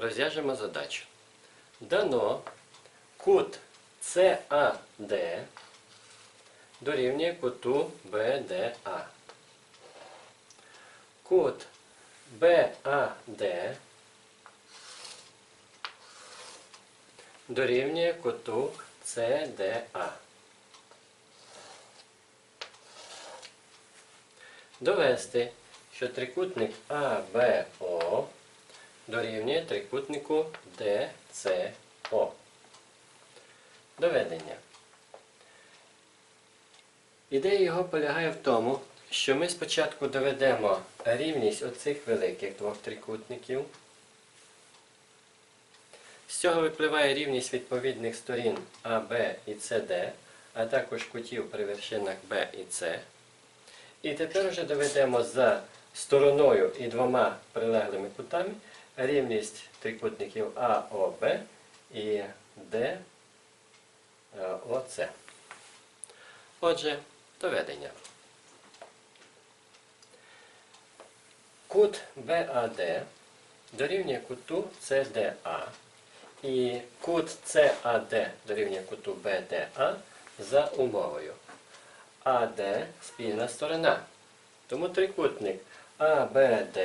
Розв'яжемо задачу. Дано кут CAD дорівнює куту BDA. Кут BAD дорівнює куту CDA. Довести, що трикутник АБО дорівнює трикутнику ДЦО. Доведення. Ідея його полягає в тому, що ми спочатку доведемо рівність оцих великих двох трикутників. З цього випливає рівність відповідних сторін АБ і СД, а також кутів при вершинах Б і С. І тепер вже доведемо за стороною і двома прилеглими кутами рівність трикутників АОБ і ДОЦ. Отже, доведення. Кут БАД дорівнює куту CDA і кут CAD дорівнює куту BDA за умовою. АД спільна сторона. Тому трикутник АБД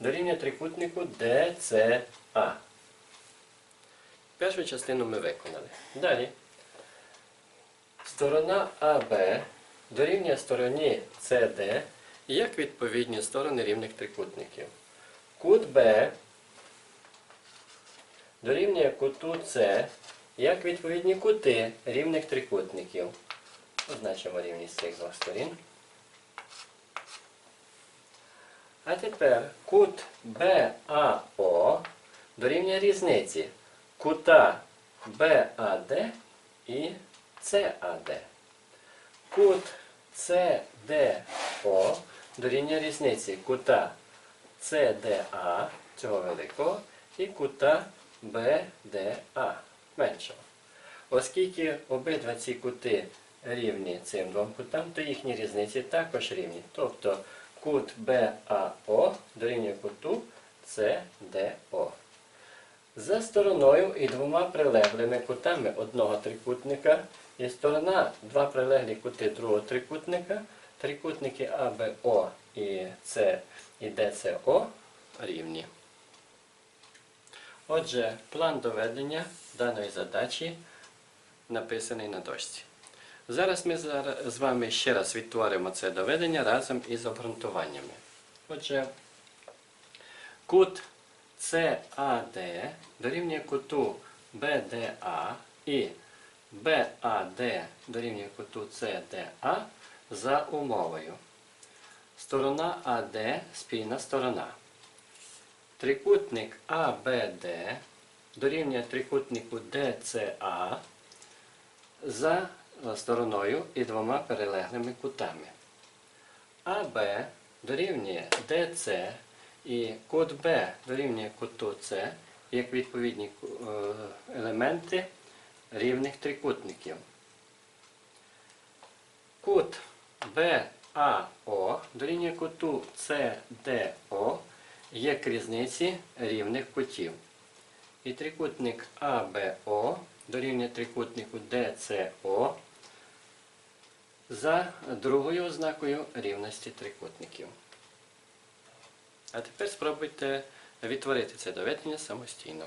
дорівнює трикутнику ДЦА. Першу частину ми виконали. Далі. Сторона АБ дорівнює стороні СД як відповідні сторони рівних трикутників. Кут Б дорівнює куту С як відповідні кути рівних трикутників. Позначимо рівність цих двох сторін. А тепер кут БАО дорівнює різниці кута БАД і САД. Кут СДО дорівнює різниці кута СДА цього великого і кута БДА меншого. Оскільки обидва ці кути рівні цим двом кутам, то їхні різниці також рівні. Тобто кут БАО дорівнює куту СДО. За стороною і двома прилеглими кутами одного трикутника і сторона два прилеглі кути другого трикутника, трикутники АБО і С і ДЦО рівні. Отже, план доведення даної задачі написаний на дошці. Зараз ми з вами ще раз відтворимо це доведення разом із обґрунтуваннями. Отже, кут CAD дорівнює куту BDA і BAD дорівнює куту CDA за умовою. Сторона AD спільна сторона. Трикутник ABD дорівнює трикутнику DCA за стороною і двома перелеглими кутами. АБ дорівнює ДЦ і кут Б дорівнює куту С як відповідні е, елементи рівних трикутників. Кут БАО дорівнює куту СДО як різниці рівних кутів. І трикутник АБО дорівнює трикутнику ДЦО за другою ознакою рівності трикутників. А тепер спробуйте відтворити це доведення самостійно.